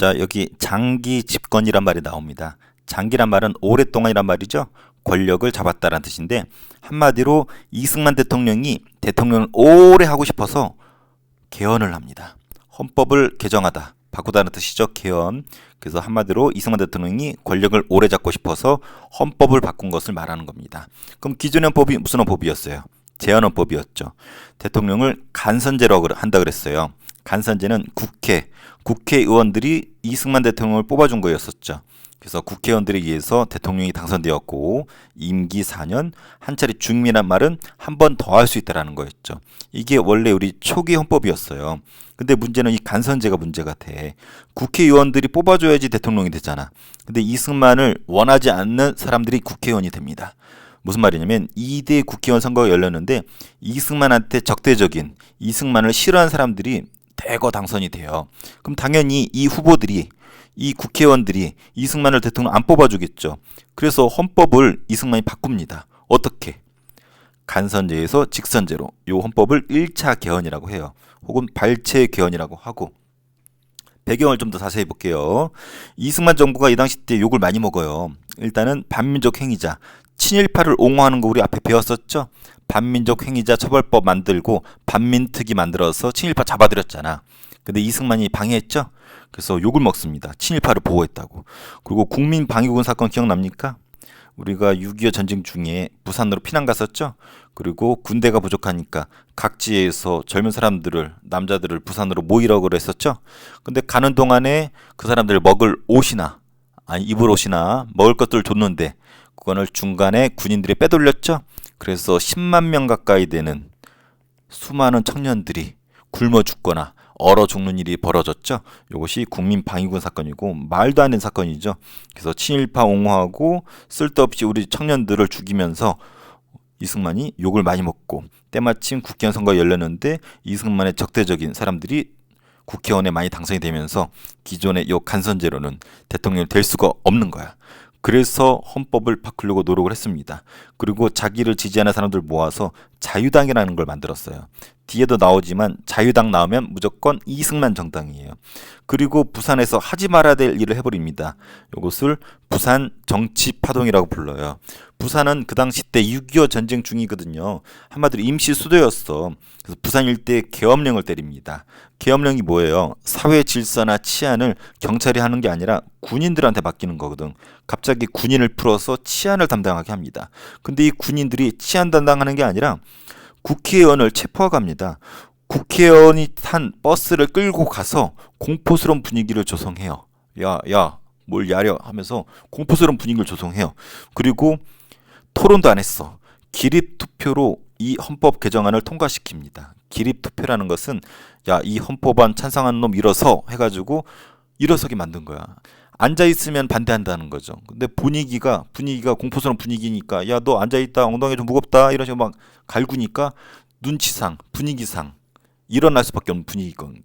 자, 여기 장기 집권이란 말이 나옵니다. 장기란 말은 오랫동안이란 말이죠. 권력을 잡았다라는 뜻인데 한마디로 이승만 대통령이 대통령을 오래 하고 싶어서 개헌을 합니다. 헌법을 개정하다. 바꾸다는 뜻이죠. 개헌. 그래서 한마디로 이승만 대통령이 권력을 오래 잡고 싶어서 헌법을 바꾼 것을 말하는 겁니다. 그럼 기존의 헌법이 무슨 헌법이었어요? 제헌헌법이었죠. 대통령을 간선제로 한다 그랬어요. 간선제는 국회, 국회의원들이 이승만 대통령을 뽑아준 거였었죠. 그래서 국회의원들에 의해서 대통령이 당선되었고 임기 4년 한 차례 중임이란 말은 한 번 더 할 수 있다라는 거였죠. 이게 원래 우리 초기 헌법이었어요. 근데 문제는 이 간선제가 문제가 돼. 국회의원들이 뽑아줘야지 대통령이 되잖아. 근데 이승만을 원하지 않는 사람들이 국회의원이 됩니다. 무슨 말이냐면 2대 국회의원 선거가 열렸는데 이승만한테 적대적인 이승만을 싫어하는 사람들이 대거 당선이 돼요. 그럼 당연히 이 후보들이 이 국회의원들이 이승만을 대통령 안 뽑아주겠죠. 그래서 헌법을 이승만이 바꿉니다. 어떻게? 간선제에서 직선제로 이 헌법을 1차 개헌이라고 해요. 혹은 발췌 개헌이라고 하고 배경을 좀 더 자세히 볼게요. 이승만 정부가 이 당시 때 욕을 많이 먹어요. 일단은 반민족 행위자, 친일파를 옹호하는 거 우리 앞에 배웠었죠? 반민족 행위자 처벌법 만들고 반민특위 만들어서 친일파 잡아들였잖아. 근데 이승만이 방해했죠? 그래서 욕을 먹습니다. 친일파를 보호했다고. 그리고 국민 방위군 사건 기억납니까? 우리가 6.25 전쟁 중에 부산으로 피난 갔었죠. 그리고 군대가 부족하니까 각지에서 젊은 사람들을 남자들을 부산으로 모이라고 그랬었죠. 근데 가는 동안에 그 사람들 먹을 옷이나 아니 입을 옷이나 먹을 것들을 줬는데 그거를 중간에 군인들이 빼돌렸죠. 그래서 10만 명 가까이 되는 수많은 청년들이 굶어 죽거나 얼어 죽는 일이 벌어졌죠. 이것이 국민 방위군 사건이고 말도 안 되는 사건이죠. 그래서 친일파 옹호하고 쓸데없이 우리 청년들을 죽이면서 이승만이 욕을 많이 먹고 때마침 국회의원 선거가 열렸는데 이승만의 적대적인 사람들이 국회의원에 많이 당선이 되면서 기존의 요 간선제로는 대통령이 될 수가 없는 거야. 그래서 헌법을 바꾸려고 노력을 했습니다. 그리고 자기를 지지하는 사람들 모아서 자유당이라는 걸 만들었어요. 뒤에도 나오지만 자유당 나오면 무조건 이승만 정당이에요. 그리고 부산에서 하지 말아야 될 일을 해버립니다. 이것을 부산 정치 파동이라고 불러요. 부산은 그 당시 때 6.25 전쟁 중이거든요. 한마디로 임시 수도였어. 그래서 부산 일대에 계엄령을 때립니다. 계엄령이 뭐예요? 사회 질서나 치안을 경찰이 하는 게 아니라 군인들한테 맡기는 거거든. 갑자기 군인을 풀어서 치안을 담당하게 합니다. 근데 이 군인들이 치안 담당하는 게 아니라 국회의원을 체포하고 갑니다. 국회의원이 탄 버스를 끌고 가서 공포스러운 분위기를 조성해요. 야, 야, 뭘 야려 하면서 공포스러운 분위기를 조성해요. 그리고 토론도 안 했어. 기립 투표로 이 헌법 개정안을 통과시킵니다. 기립 투표라는 것은 야, 이 헌법안 찬성하는 놈 일어서 해가지고 일어서게 만든 거야. 앉아 있으면 반대한다는 거죠. 근데 분위기가 분위기가 공포스러운 분위기니까 야 너 앉아 있다 엉덩이 좀 무겁다 이런 식으로 막 갈구니까 눈치상 분위기상 일어날 수밖에 없는 분위기거든요.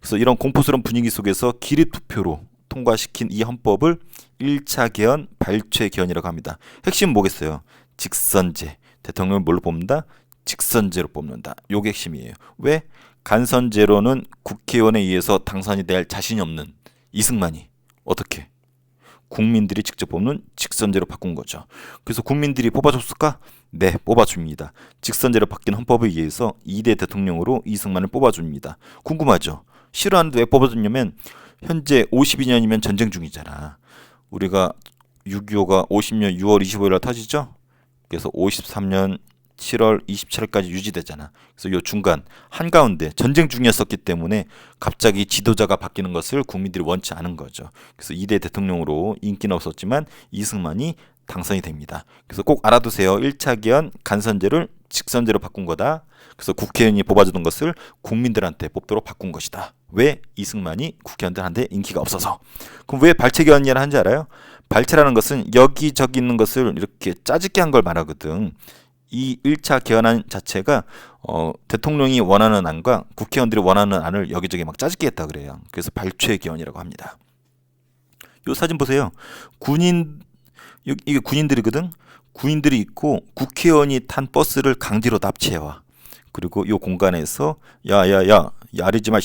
그래서 이런 공포스러운 분위기 속에서 기립 투표로 통과시킨 이 헌법을 1차 개헌 발췌 개헌이라고 합니다. 핵심 뭐겠어요? 직선제. 대통령을 뭘로 뽑는다? 직선제로 뽑는다. 요게 핵심이에요. 왜? 간선제로는 국회의원에 의해서 당선이 될 자신이 없는 이승만이 어떻게? 국민들이 직접 뽑는 직선제로 바꾼 거죠. 그래서 국민들이 뽑아줬을까? 네, 뽑아줍니다. 직선제로 바뀐 헌법에 의해서 2대 대통령으로 이승만을 뽑아줍니다. 궁금하죠? 싫어하는데 왜 뽑아줬냐면 현재 52년이면 전쟁 중이잖아. 우리가 6.25가 50년 6월 25일에 터지죠? 그래서 53년 7월 27일까지 유지되잖아. 그래서 요 중간 한가운데 전쟁 중이었었기 때문에 갑자기 지도자가 바뀌는 것을 국민들이 원치 않은 거죠. 그래서 2대 대통령으로 인기는 없었지만 이승만이 당선이 됩니다. 그래서 꼭 알아두세요. 1차 기현 간선제를 직선제로 바꾼 거다. 그래서 국회의원이 뽑아주던 것을 국민들한테 뽑도록 바꾼 것이다. 왜 이승만이 국회의원들한테 인기가 없어서? 그럼 왜 발췌 개헌이라 한지 알아요? 발췌라는 것은 여기저기 있는 것을 이렇게 짜집게 한 걸 말하거든. 이 1차 개헌안 자체가 어, 대통령이 원하는 안과 국회의원들이 원하는 안을 여기저기 막 짜집게 했다 그래요. 그래서 발췌 개헌이라고 합니다. 요 사진 보세요. 군인 이게 군인들이거든. 군인들이 있고 국회의원이 탄 버스를 강제로 납치해 와. 그리고 요 공간에서 야야야 야리지 마.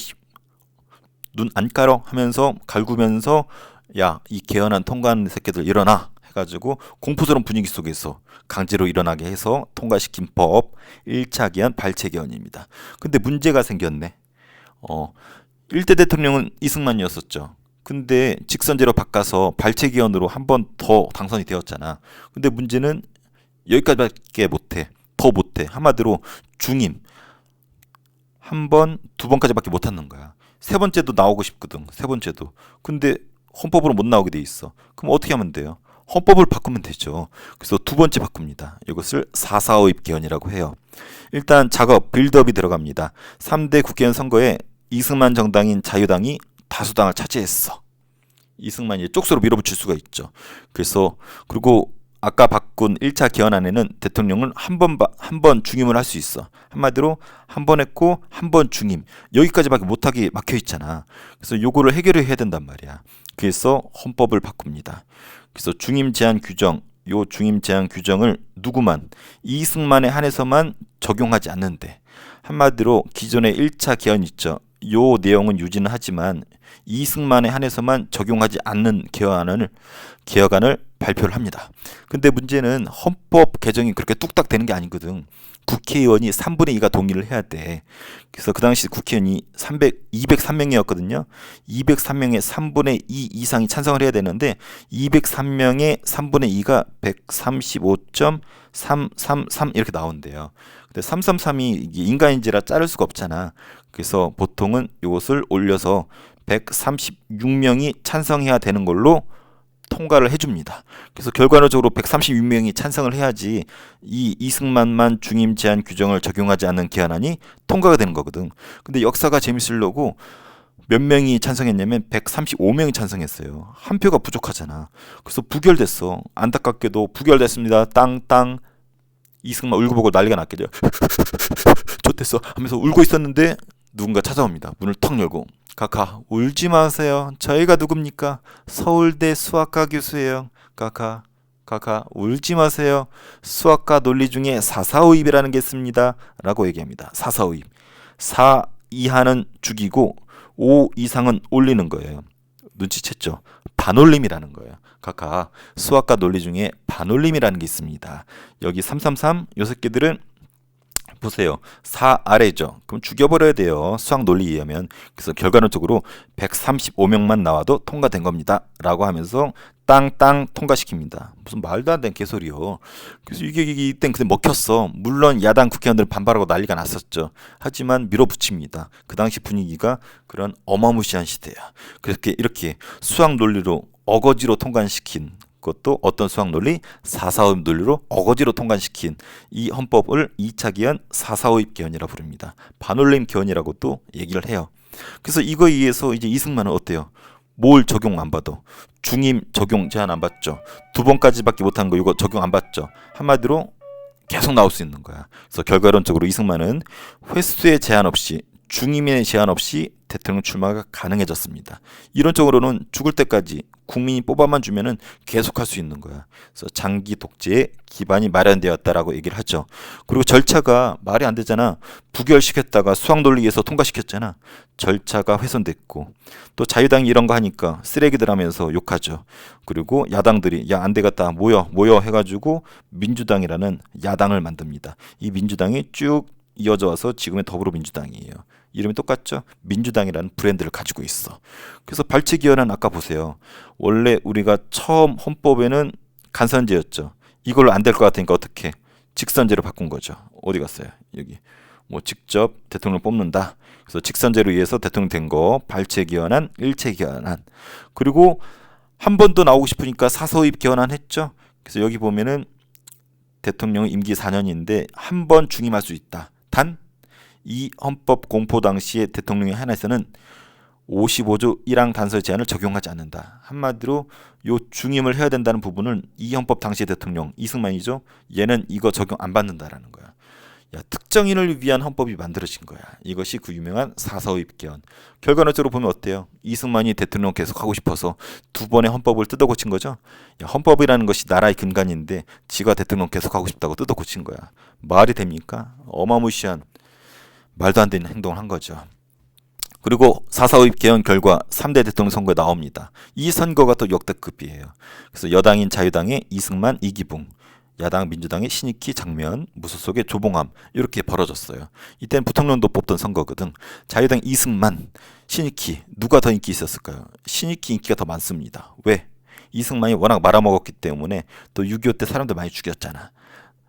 눈 안 깔어 하면서 갈구면서 야 이 개헌안 통과하는 새끼들 일어나 해가지고 공포스러운 분위기 속에서 강제로 일어나게 해서 통과시킨 법 1차 개헌 발췌 개헌입니다. 근데 문제가 생겼네. 어, 1대 대통령은 이승만이었었죠. 근데 직선제로 바꿔서 발췌 개헌으로 한 번 더 당선이 되었잖아. 근데 문제는 여기까지밖에 못해. 더 못해. 한마디로 중임 한 번, 두 번까지밖에 못 하는 거야. 세 번째도 나오고 싶거든. 세 번째도. 근데 헌법으로 못 나오게 돼 있어. 그럼 어떻게 하면 돼요? 헌법을 바꾸면 되죠. 그래서 두 번째 바꿉니다. 이것을 4.4.5입 개헌이라고 해요. 일단 작업, 빌드업이 들어갑니다. 3대 국회의원 선거에 이승만 정당인 자유당이 다수당을 차지했어. 이승만이 쪽수로 밀어붙일 수가 있죠. 그래서 그리고 아까 바꾼 1차 개헌안에는 대통령은 한 번 한 번 중임을 할 수 있어. 한마디로 한 번 했고 한 번 중임. 여기까지밖에 못 하게 막혀 있잖아. 그래서 요거를 해결을 해야 된단 말이야. 그래서 헌법을 바꿉니다. 그래서 중임 제한 규정, 요 중임 제한 규정을 누구만 이승만에 한해서만 적용하지 않는데 한마디로 기존의 1차 개헌 있죠. 요 내용은 유지는 하지만 이승만에 한해서만 적용하지 않는 개헌안을 개혁안을 발표를 합니다. 근데 문제는 헌법 개정이 그렇게 뚝딱 되는 게 아니거든. 국회의원이 3분의 2가 동의를 해야 돼. 그래서 그 당시 국회의원이 300, 203명이었거든요. 203명의 3분의 2 이상이 찬성을 해야 되는데 203명의 3분의 2가 135.333 이렇게 나온대요. 근데 333이 인간인지라 자를 수가 없잖아. 그래서 보통은 이것을 올려서 136명이 찬성해야 되는 걸로 통과를 해줍니다. 그래서 결과적으로 136명이 찬성을 해야지 이 이승만만 중임 제한 규정을 적용하지 않는 개헌안이 통과가 되는 거거든. 근데 역사가 재밌으려고 몇 명이 찬성했냐면 135명이 찬성했어요. 한 표가 부족하잖아. 그래서 부결됐어. 안타깝게도 부결됐습니다. 땅땅. 이승만 울고 보고 난리가 났겠죠. 좋댔어 하면서 울고 있었는데 누군가 찾아옵니다. 문을 턱 열고 카카 울지 마세요. 저희가 누굽니까? 서울대 수학과 교수예요. 카카 카카 울지 마세요. 수학과 논리 중에 445입이라는 게 있습니다. 라고 얘기합니다. 445입. 4 이하는 죽이고 5 이상은 올리는 거예요. 눈치챘죠? 반올림이라는 거예요. 카카 수학과 논리 중에 반올림이라는 게 있습니다. 여기 333 여섯 개들은 보세요. 4 아래죠. 그럼 죽여버려야 돼요. 수학 논리에 의하면. 그래서 결과론적으로 135명만 나와도 통과된 겁니다. 라고 하면서 땅땅 통과시킵니다. 무슨 말도 안 되는 개소리요. 그래서 이게, 이땐 근데 먹혔어. 물론 야당 국회의원들 반발하고 난리가 났었죠. 하지만 밀어붙입니다. 그 당시 분위기가 그런 어마무시한 시대야. 그렇게 이렇게 수학 논리로 어거지로 통과시킨 그것도 어떤 수학 논리 445입 논리로 어거지로 통과시킨 이 헌법을 2차 기원 445입 개헌이라 부릅니다. 반올림 개헌이라고도 얘기를 해요. 그래서 이거에 의해서 이제 이승만은 어때요? 뭘 적용 안 받아? 중임 적용 제한 안 받죠. 두 번까지밖에 못한 거 이거 적용 안 받죠. 한마디로 계속 나올 수 있는 거야. 그래서 결과론적으로 이승만은 횟수의 제한 없이 중임의 제한 없이 대통령 출마가 가능해졌습니다. 이론적으로는 죽을 때까지 국민이 뽑아만 주면은 계속할 수 있는 거야. 그래서 장기 독재의 기반이 마련되었다라고 얘기를 하죠. 그리고 절차가 말이 안 되잖아. 부결시켰다가 수학 논리에서 통과시켰잖아. 절차가 훼손됐고 또 자유당이 이런 거 하니까 쓰레기들 하면서 욕하죠. 그리고 야당들이 야 안 되겠다 모여 모여 해가지고 민주당이라는 야당을 만듭니다. 이 민주당이 쭉 이어져 와서 지금의 더불어민주당이에요. 이름이 똑같죠? 민주당이라는 브랜드를 가지고 있어. 그래서 발췌기원은 아까 보세요. 원래 우리가 처음 헌법에는 간선제였죠. 이걸로 안 될 것 같으니까 어떻게? 직선제로 바꾼 거죠. 어디 갔어요? 여기. 뭐 직접 대통령 뽑는다. 그래서 직선제로 의해서 대통령 된 거 발췌 기원안, 일체 기원안. 그리고 한 번 더 나오고 싶으니까 사서입 기원안 했죠. 그래서 여기 보면은 대통령 임기 4년인데 한 번 중임할 수 있다. 단 이 헌법 공포 당시에 대통령의 하나에서는 55조 1항 단서 제한을 적용하지 않는다. 한마디로 요 중임을 해야 된다는 부분은 이 헌법 당시 대통령 이승만이죠. 얘는 이거 적용 안 받는다라는 거야. 야, 특정인을 위한 헌법이 만들어진 거야. 이것이 그 유명한 사서입 개헌. 결과론적으로 보면 어때요? 이승만이 대통령 계속 하고 싶어서 두 번의 헌법을 뜯어 고친 거죠. 야, 헌법이라는 것이 나라의 근간인데 지가 대통령 계속 하고 싶다고 뜯어 고친 거야. 말이 됩니까? 어마무시한 말도 안 되는 행동을 한 거죠. 그리고 4.45 개헌 결과 3대 대통령 선거에 나옵니다. 이 선거가 또 역대급이에요. 그래서 여당인 자유당의 이승만, 이기붕, 야당 민주당의 신익희, 장면, 무소속의 조봉암 이렇게 벌어졌어요. 이때는 부통령도 뽑던 선거거든. 자유당 이승만, 신익희 누가 더 인기 있었을까요? 신익희 인기가 더 많습니다. 왜? 이승만이 워낙 말아먹었기 때문에 또 6.25 때 사람들 많이 죽였잖아.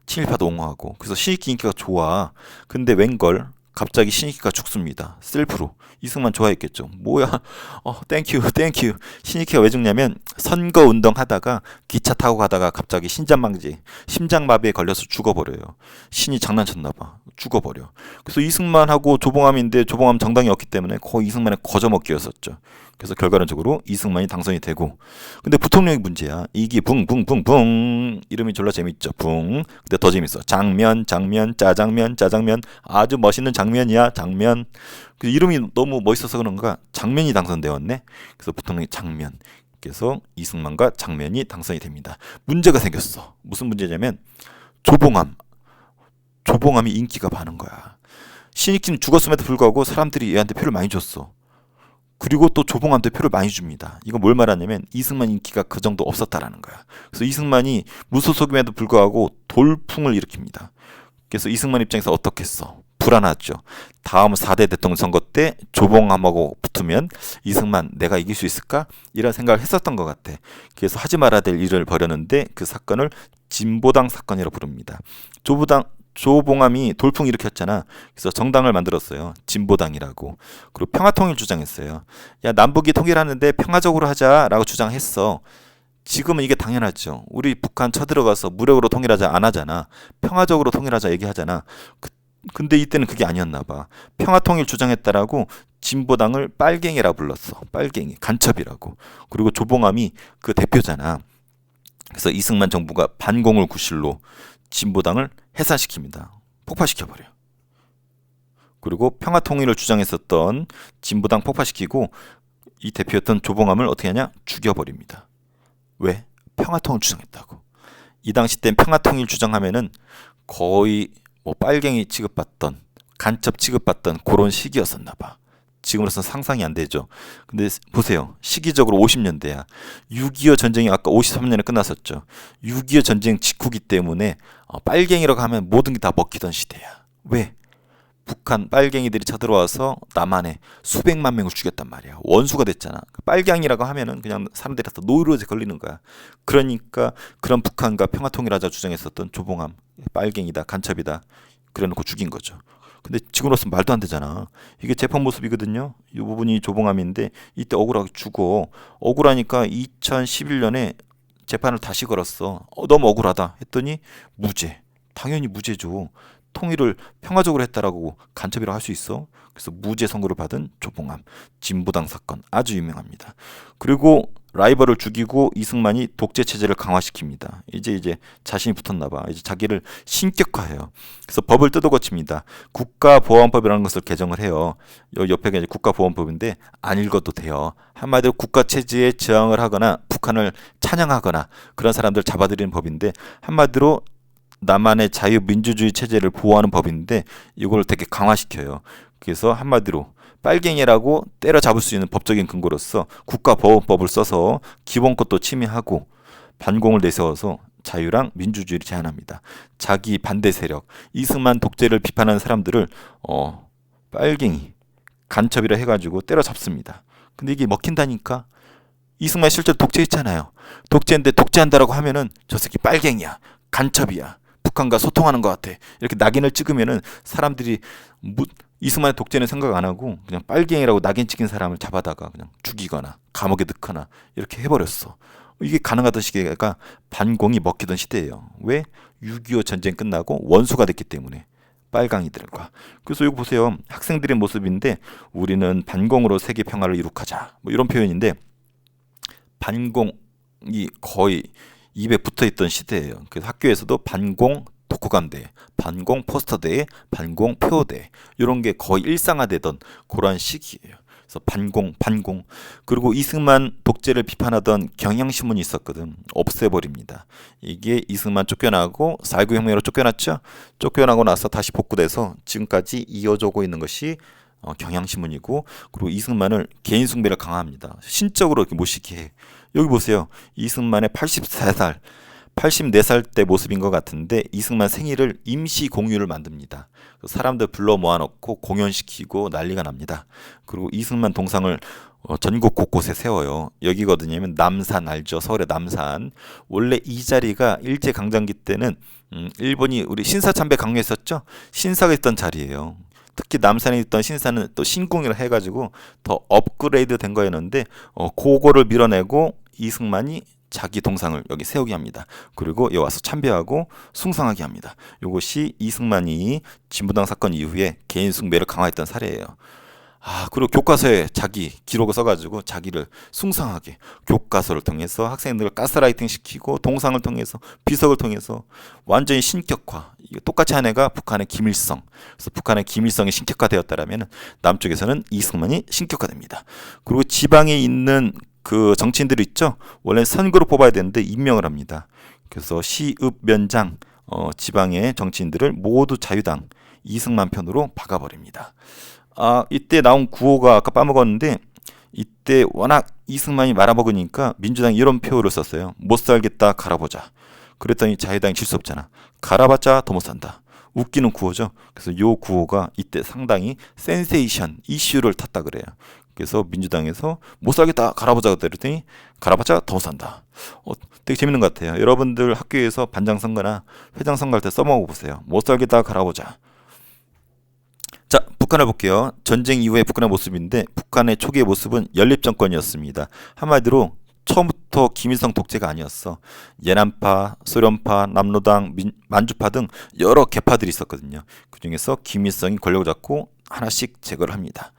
친일파도 옹호하고 그래서 신익희 인기가 좋아. 근데 웬걸 갑자기 신익희가 죽습니다. 셀프로. 이승만 좋아했겠죠. 뭐야? 어, 땡큐, 땡큐. 신익희가 왜 죽냐면 선거 운동 하다가 기차 타고 가다가 갑자기 신장망지, 심장마비에 걸려서 죽어버려요. 신이 장난쳤나 봐. 죽어버려. 그래서 이승만하고 조봉암인데 조봉암 정당이 없기 때문에 거의 이승만의 거저먹기였었죠. 그래서 결과론적으로 이승만이 당선이 되고 근데 부통령이 문제야. 이기 붕붕붕붕 이름이 졸라 재밌죠. 붕. 근데 더 재밌어. 장면, 장면, 짜장면, 짜장면 아주 멋있는 장면이야. 장면. 그 이름이 너무 멋있어서 그런가 장면이 당선되었네. 그래서 부통령이 장면. 그래서 이승만과 장면이 당선이 됩니다. 문제가 생겼어. 무슨 문제냐면 조봉암. 조봉암이 인기가 많은 거야. 신익희는 죽었음에도 불구하고 사람들이 얘한테 표를 많이 줬어. 그리고 또 조봉암 대표를 많이 줍니다. 이거 뭘 말하냐면 이승만 인기가 그 정도 없었다라는 거야. 그래서 이승만이 무소속임에도 불구하고 돌풍을 일으킵니다. 그래서 이승만 입장에서 어떻겠어? 불안하죠. 다음 4대 대통령 선거 때 조봉암하고 붙으면 이승만 내가 이길 수 있을까? 이런 생각을 했었던 것 같아. 그래서 하지 말아야 될 일을 벌였는데 그 사건을 진보당 사건이라고 부릅니다. 조보당 조봉암이 돌풍 일으켰잖아. 그래서 정당을 만들었어요. 진보당이라고. 그리고 평화통일 주장했어요. 야 남북이 통일하는데 평화적으로 하자라고 주장했어. 지금은 이게 당연하죠. 우리 북한 쳐들어가서 무력으로 통일하자 안 하잖아. 평화적으로 통일하자 얘기하잖아. 그, 근데 이때는 그게 아니었나 봐. 평화통일 주장했다라고 진보당을 빨갱이라 불렀어. 빨갱이, 간첩이라고. 그리고 조봉암이 그 대표잖아. 그래서 이승만 정부가 반공을 구실로 진보당을 해산시킵니다. 폭파시켜버려. 그리고 평화 통일을 주장했었던 진보당 폭파시키고 이 대표였던 조봉암을 어떻게 하냐? 죽여버립니다. 왜? 평화 통일 주장했다고. 이 당시 땐 평화 통일 주장하면은 거의 뭐 빨갱이 취급받던 간첩 취급받던 그런 시기였었나 봐. 지금으로서는 상상이 안 되죠. 근데 보세요. 시기적으로 50년대야. 6.25 전쟁이 아까 53년에 끝났었죠. 6.25 전쟁 직후기 때문에 어, 빨갱이라고 하면 모든 게 다 먹히던 시대야. 왜? 북한 빨갱이들이 쳐들어와서 남한에 수백만 명을 죽였단 말이야. 원수가 됐잖아. 그 빨갱이라고 하면은 그냥 사람들이 다 노이로제 걸리는 거야. 그러니까 그런 북한과 평화통일하자 주장했었던 조봉암 빨갱이다 간첩이다 그래놓고 죽인 거죠. 근데 지금으로서 말도 안 되잖아. 이게 재판 모습이거든요. 이 부분이 조봉암인데 이때 억울하게 죽어. 억울하니까 2011년에 재판을 다시 걸었어. 어, 너무 억울하다 했더니 무죄. 당연히 무죄죠. 통일을 평화적으로 했다라고 간첩이라고 할 수 있어. 그래서 무죄 선고를 받은 조봉암 진보당 사건 아주 유명합니다. 그리고 라이벌을 죽이고 이승만이 독재 체제를 강화시킵니다. 이제 이제 자신이 붙었나 봐. 이제 자기를 신격화해요. 그래서 법을 뜯어 고칩니다. 국가보안법이라는 것을 개정을 해요. 옆에 이제 국가보안법인데 안 읽어도 돼요. 한마디로 국가 체제에 저항을 하거나 북한을 찬양하거나 그런 사람들 잡아들이는 법인데 한마디로 나만의 자유민주주의 체제를 보호하는 법인데 이걸 되게 강화시켜요. 그래서 한마디로 빨갱이라고 때려잡을 수 있는 법적인 근거로서 국가보호법을 써서 기본권도 침해하고 반공을 내세워서 자유랑 민주주의를 제한합니다. 자기 반대 세력, 이승만 독재를 비판하는 사람들을 어 빨갱이, 간첩이라 해가지고 때려잡습니다. 근데 이게 먹힌다니까 이승만 실제 독재했잖아요. 독재인데 독재한다라고 하면은 저 새끼 빨갱이야, 간첩이야. 북한과 소통하는 것 같아. 이렇게 낙인을 찍으면은 사람들이 무, 이승만의 독재는 생각 안 하고 그냥 빨갱이라고 낙인 찍힌 사람을 잡아다가 그냥 죽이거나 감옥에 넣거나 이렇게 해버렸어. 이게 가능하던 시기가 반공이 먹히던 시대예요. 왜? 6.25 전쟁 끝나고 원수가 됐기 때문에 빨강이들과 그래서 이거 보세요 학생들의 모습인데 우리는 반공으로 세계 평화를 이룩하자 뭐 이런 표현인데 반공이 거의 입에 붙어 있던 시대예요. 그래서 학교에서도 반공 독후감대, 반공 포스터대, 반공 표대 이런 게 거의 일상화되던 그러한 시기예요. 그래서 반공, 반공 그리고 이승만 독재를 비판하던 경향신문이 있었거든. 없애버립니다. 이게 이승만 쫓겨나고 4.19 혁명으로 쫓겨났죠. 쫓겨나고 나서 다시 복구돼서 지금까지 이어져 오고 있는 것이 어, 경향신문이고 그리고 이승만을 개인 숭배를 강화합니다. 신적으로 이렇게 모시게 해. 여기 보세요. 이승만의 84살 84살 때 모습인 것 같은데 이승만 생일을 임시 공휴를 만듭니다. 사람들 불러 모아놓고 공연시키고 난리가 납니다. 그리고 이승만 동상을 어, 전국 곳곳에 세워요. 여기거든요. 남산 알죠? 서울의 남산. 원래 이 자리가 일제 강점기 때는 음, 일본이 우리 신사 참배 강요했었죠. 신사가 있던 자리예요. 특히 남산에 있던 신사는 또 신궁이라 해가지고 더 업그레이드 된 거였는데 어, 그거를 밀어내고 이승만이 자기 동상을 여기 세우게 합니다. 그리고 여기 와서 참배하고 숭상하게 합니다. 이것이 이승만이 진부당 사건 이후에 개인 숭배를 강화했던 사례예요. 아, 그리고 교과서에 자기 기록을 써가지고 자기를 숭상하게 교과서를 통해서 학생들을 가스라이팅 시키고 동상을 통해서 비석을 통해서 완전히 신격화. 똑같이 한 애가 북한의 김일성. 그래서 북한의 김일성이 신격화되었다라면 남쪽에서는 이승만이 신격화됩니다. 그리고 지방에 있는 그 정치인들 있죠. 원래 선거로 뽑아야 되는데 임명을 합니다. 그래서 시읍 면장 어, 지방의 정치인들을 모두 자유당 이승만 편으로 박아버립니다. 아, 이때 나온 구호가 아까 빠먹었는데 이때 워낙 이승만이 말아먹으니까 민주당이 이런 표를 썼어요. 못 살겠다 갈아보자. 그랬더니 자유당이 질 수 없잖아. 갈아봤자 더 못 산다. 웃기는 구호죠. 그래서 요 구호가 이때 상당히 센세이션 이슈를 탔다 그래요. 그래서 민주당에서 못 살겠다 갈아보자 그랬더니 갈아봤자 더못 산다. 어, 되게 재밌는 것 같아요. 여러분들 학교에서 반장 선거나 회장 선거 할 때 써먹어 보세요. 못 살겠다 갈아보자. 자, 북한을 볼게요. 전쟁 이후의 북한의 모습인데 북한의 초기의 모습은 연립 정권이었습니다. 한마디로 처음부터 김일성 독재가 아니었어. 예난파, 소련파, 남로당, 민, 만주파 등 여러 개파들이 있었거든요. 그 중에서 김일성이 권력을 잡고 하나씩 제거를 합니다.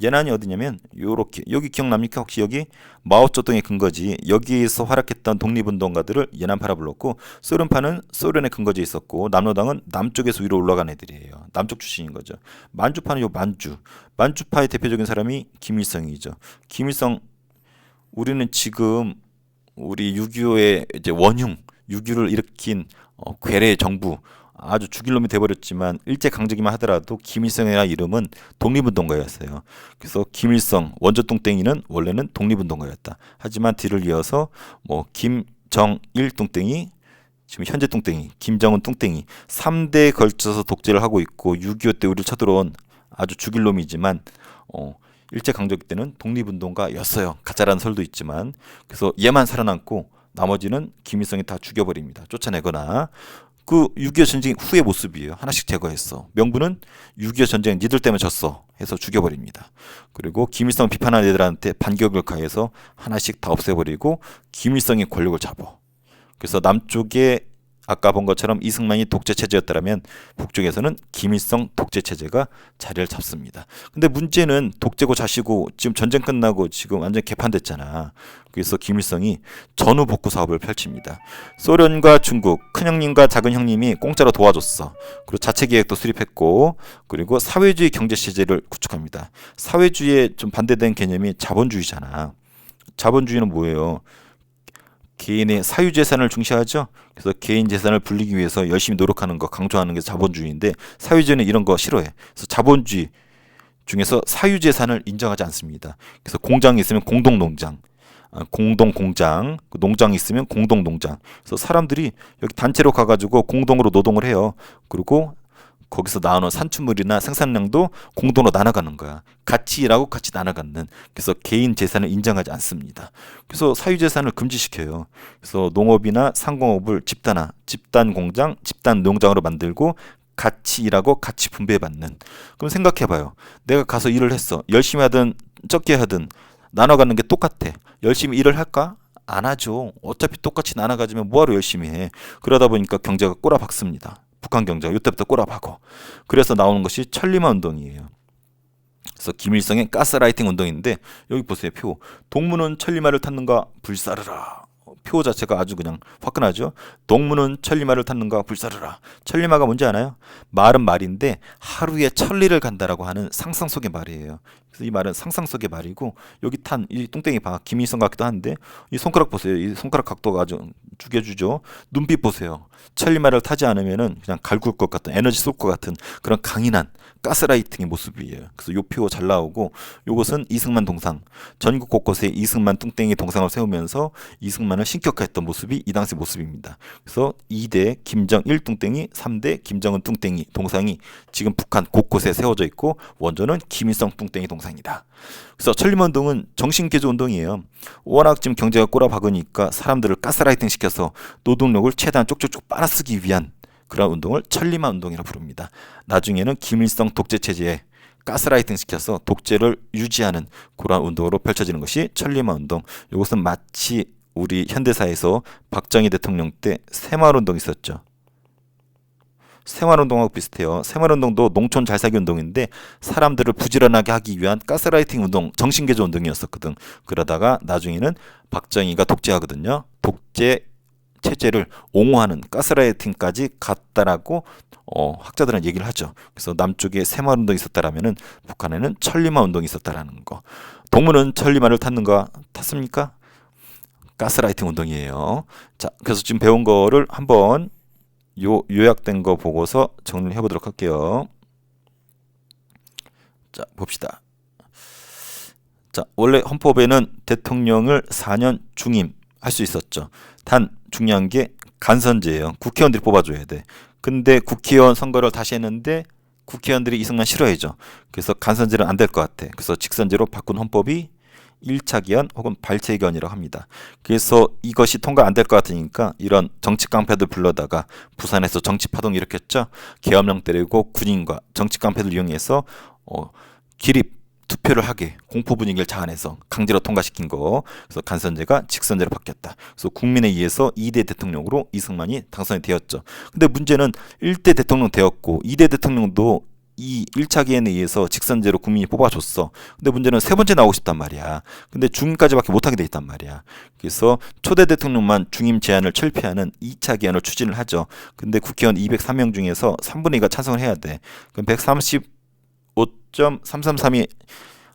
예난이 어디냐면 요렇게 여기 기억납니까? 혹시 여기 마오쩌둥의 근거지 여기에서 활약했던 독립운동가들을 예난파라 불렀고 소련파는 소련의 근거지에 있었고 남로당은 남쪽에서 위로 올라간 애들이에요. 남쪽 출신인 거죠. 만주파는 요 만주 만주파의 대표적인 사람이 김일성이죠. 김일성 우리는 지금 우리 6.25의 이제 원흉 6.25를 일으킨 어, 괴뢰 정부 아주 죽일 놈이 돼버렸지만 일제 강점기만 하더라도 김일성이라는 이름은 독립운동가였어요. 그래서 김일성 원조 뚱땡이는 원래는 독립운동가였다. 하지만 뒤를 이어서 뭐 김정일 뚱땡이 지금 현재 뚱땡이, 김정은 뚱땡이 3대에 걸쳐서 독재를 하고 있고 6.25 때 우리를 쳐들어온 아주 죽일 놈이지만 어 일제 강점기 때는 독립운동가였어요. 가짜라는 설도 있지만 그래서 얘만 살아남고 나머지는 김일성이 다 죽여버립니다. 쫓아내거나 그 6.25 전쟁 후의 모습이에요. 하나씩 제거했어. 명분은 6.25 전쟁 니들 때문에 졌어. 해서 죽여버립니다. 그리고 김일성 비판한 애들한테 반격을 가해서 하나씩 다 없애버리고 김일성의 권력을 잡어. 그래서 남쪽에 아까 본 것처럼 이승만이 독재 체제였다면 북쪽에서는 김일성 독재 체제가 자리를 잡습니다. 근데 문제는 독재고 자시고 지금 전쟁 끝나고 지금 완전 개판됐잖아. 그래서 김일성이 전후 복구 사업을 펼칩니다. 소련과 중국 큰 형님과 작은 형님이 공짜로 도와줬어. 그리고 자체 계획도 수립했고 그리고 사회주의 경제 체제를 구축합니다. 사회주의에 좀 반대된 개념이 자본주의잖아. 자본주의는 뭐예요? 개인의 사유 재산을 중시하죠. 그래서 개인 재산을 불리기 위해서 열심히 노력하는 거 강조하는 게 자본주의인데 사유주의는 이런 거 싫어해. 그래서 자본주의 중에서 사유 재산을 인정하지 않습니다. 그래서 공장이 있으면 공동 농장, 아, 공동 공장, 그 농장이 있으면 공동 농장. 그래서 사람들이 여기 단체로 가가지고 공동으로 노동을 해요. 그리고 거기서 나오는 산출물이나 생산량도 공동으로 나눠가는 거야. 같이 일하고 같이 나눠가는. 그래서 개인 재산을 인정하지 않습니다. 그래서 사유재산을 금지시켜요. 그래서 농업이나 상공업을 집단화, 집단 공장, 집단 농장으로 만들고 같이 일하고 같이 분배받는. 그럼 생각해봐요. 내가 가서 일을 했어. 열심히 하든 적게 하든 나눠가는 게 똑같아. 열심히 일을 할까? 안 하죠. 어차피 똑같이 나눠 가지면 뭐하러 열심히 해. 그러다 보니까 경제가 꼬라박습니다. 북한 경제가 이때부터 꼬라박고 그래서 나오는 것이 천리마 운동이에요. 그래서 김일성의 가스라이팅 운동인데 여기 보세요 표. 동무는 천리마를 탔는가 불사르라 표 자체가 아주 그냥 화끈하죠. 동무는 천리마를 탔는가 불사르라. 천리마가 뭔지 아나요? 말은 말인데 하루에 천리를 간다라고 하는 상상 속의 말이에요. 그래서 이 말은 상상 속의 말이고 여기 탄 이 뚱땡이 봐 김일성 같기도 한데 이 손가락 보세요. 이 손가락 각도가 아주 죽여주죠. 눈빛 보세요. 천리마를 타지 않으면은 그냥 갈굴 것 같은 에너지 쏠 것 같은 그런 강인한 가스라이팅의 모습이에요. 그래서 요표잘 나오고 요것은 이승만 동상 전국 곳곳에 이승만 뚱땡이 동상을 세우면서 이승만을 신격화했던 모습이 이 당시 모습입니다. 그래서 2대 김정일 뚱땡이, 3대 김정은 뚱땡이 동상이 지금 북한 곳곳에 세워져 있고 원조는 김일성 뚱땡이 동상이다. 그래서 천리만운동은 정신개조 운동이에요. 워낙 지금 경제가 꼬라박으니까 사람들을 가스라이팅 시켜서 노동력을 최대한 쪽쪽쪽 빨아쓰기 위한 그런 운동을 천리만 운동이라 부릅니다. 나중에는 김일성 독재 체제에 가스라이팅 시켜서 독재를 유지하는 그러한 운동으로 펼쳐지는 것이 천리만 운동. 이것은 마치 우리 현대사에서 박정희 대통령 때 새마을운동 있었죠. 생활운동하고 비슷해요. 생활운동도 농촌 잘살기 운동인데 사람들을 부지런하게 하기 위한 가스라이팅 운동, 정신개조 운동이었었거든. 그러다가 나중에는 박정희가 독재하거든요. 독재 체제를 옹호하는 가스라이팅까지 갔다라고 어, 학자들은 얘기를 하죠. 그래서 남쪽에 새마을 운동이 있었다라면은 북한에는 천리마 운동이 있었다라는 거. 동물은 천리마를 탔는가? 탔습니까? 가스라이팅 운동이에요. 자, 그래서 지금 배운 거를 한번 요 요약된 거 보고서 정리를 해보도록 할게요. 자, 봅시다. 자, 원래 헌법에는 대통령을 4년 중임 할 수 있었죠. 단 중요한 게 간선제예요. 국회의원들이 뽑아줘야 돼. 근데 국회의원 선거를 다시 했는데 국회의원들이 이승만 싫어해죠. 그래서 간선제는 안 될 것 같아. 그래서 직선제로 바꾼 헌법이 1차 기한 혹은 발췌 기한이라고 합니다. 그래서 이것이 통과 안 될 것 같으니까 이런 정치 깡패들 불러다가 부산에서 정치 파동 일으켰죠. 계엄령 때리고 군인과 정치 깡패들 이용해서 어, 기립 투표를 하게 공포 분위기를 자아내서 강제로 통과시킨 거. 그래서 간선제가 직선제로 바뀌었다. 그래서 국민에 의해서 2대 대통령으로 이승만이 당선이 되었죠. 근데 문제는 1대 대통령 되었고 2대 대통령도 이 1차 기한에 의해서 직선제로 국민이 뽑아줬어. 근데 문제는 세 번째 나오고 싶단 말이야. 근데 중임까지밖에 못하게 돼 있단 말이야. 그래서 초대 대통령만 중임 제안을 철폐하는 2차 기한을 추진을 하죠. 근데 국회의원 203명 중에서 3분의 2가 찬성을 해야 돼. 그럼 135.333이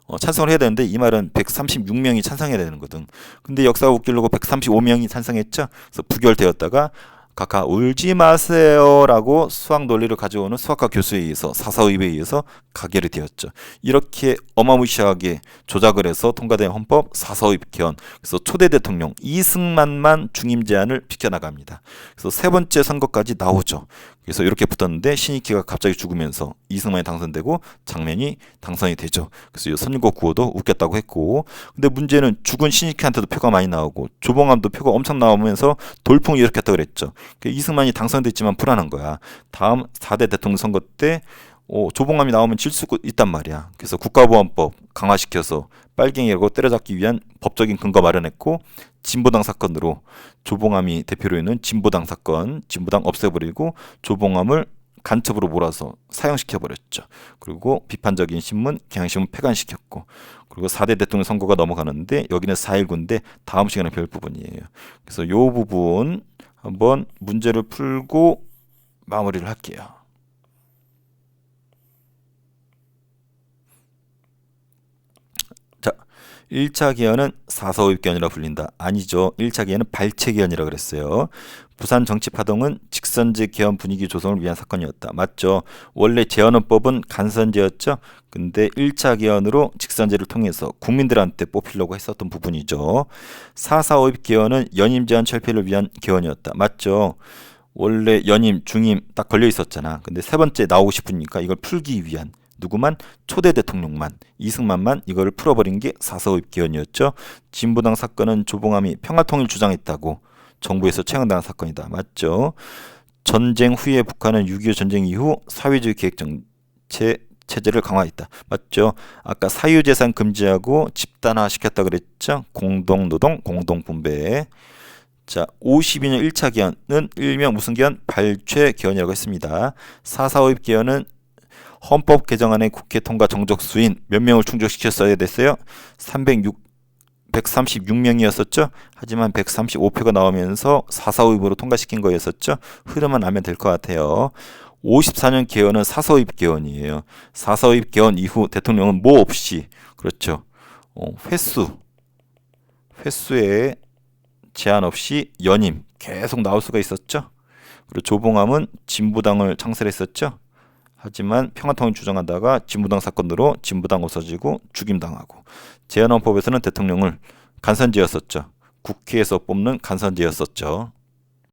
어, 찬성을 해야 되는데 이 말은 136명이 찬성해야 되는 거든. 근데 역사가 웃기려고 135명이 찬성했죠. 그래서 부결되었다가 각하 울지 마세요라고 수학 논리를 가져오는 수학과 교수에 의해서 사사의회에 의해서 가결이 되었죠. 이렇게 어마무시하게 조작을 해서 통과된 헌법 사사의회 개헌. 그래서 초대 대통령 이승만만 중임 제한을 비켜나갑니다. 그래서 세 번째 선거까지 나오죠. 그래서 이렇게 붙었는데 신익희가 갑자기 죽으면서 이승만이 당선되고 장면이 당선이 되죠. 그래서 이 선거 구호도 웃겼다고 했고 근데 문제는 죽은 신익희한테도 표가 많이 나오고 조봉암도 표가 엄청 나오면서 돌풍이 일으켰다 그랬죠. 그 이승만이 당선됐지만 불안한 거야. 다음 4대 대통령 선거 때 어, 조봉암이 나오면 질 수 있단 말이야. 그래서 국가보안법 강화시켜서 빨갱이라고 때려잡기 위한 법적인 근거 마련했고 진보당 사건으로 조봉암이 대표로 있는 진보당 사건, 진보당 없애버리고 조봉암을 간첩으로 몰아서 사형시켜 버렸죠. 그리고 비판적인 신문, 경향신문 폐간시켰고, 그리고 4대 대통령 선거가 넘어가는데 여기는 4.19인데 다음 시간에 별 부분이에요. 그래서 이 부분 한번 문제를 풀고 마무리를 할게요. 1차 기한은 사서입 기한이라 불린다. 아니죠. 1차 기한은 발췌 기한이라 그랬어요. 부산 정치 파동은 직선제 개헌 분위기 조성을 위한 사건이었다. 맞죠? 원래 재헌헌법은 간선제였죠. 근데 1차 개헌으로 직선제를 통해서 국민들한테 뽑히려고 했었던 부분이죠. 4.4.5입 개헌은 연임 제한 철폐를 위한 개헌이었다. 맞죠? 원래 연임, 중임 딱 걸려 있었잖아. 근데 세 번째 나오고 싶으니까 이걸 풀기 위한 누구만 초대 대통령만 이승만만 이거를 풀어버린 게 사서입 기원이었죠. 진보당 사건은 조봉암이 평화통일 주장했다고 정부에서 채용당한 사건이다. 맞죠? 전쟁 후에 북한은 6.25 전쟁 이후 사회주의 계획 정체 체제를 강화했다. 맞죠? 아까 사유재산 금지하고 집단화 시켰다 그랬죠? 공동노동, 공동분배. 자, 52년 1차 기한은 일명 무슨 기한? 발췌 기한이라고 했습니다. 4.4.5입 기한은 헌법 개정안의 국회 통과 정적 수인 몇 명을 충족시켰어야 됐어요? 306 136명이었었죠. 하지만 135표가 나오면서 4사오입으로 통과시킨 거였었죠. 흐름만 알면 될 것 같아요. 54년 개헌은 사서입 개헌이에요. 사서입 개헌 이후 대통령은 뭐 없이 그렇죠. 어, 횟수 횟수에 제한 없이 연임 계속 나올 수가 있었죠. 그리고 조봉암은 진보당을 창설했었죠. 하지만 평화통일 주장하다가 진무당 사건으로 진무당 없어지고 죽임당하고 제헌헌법에서는 대통령을 간선제였었죠. 국회에서 뽑는 간선제였었죠.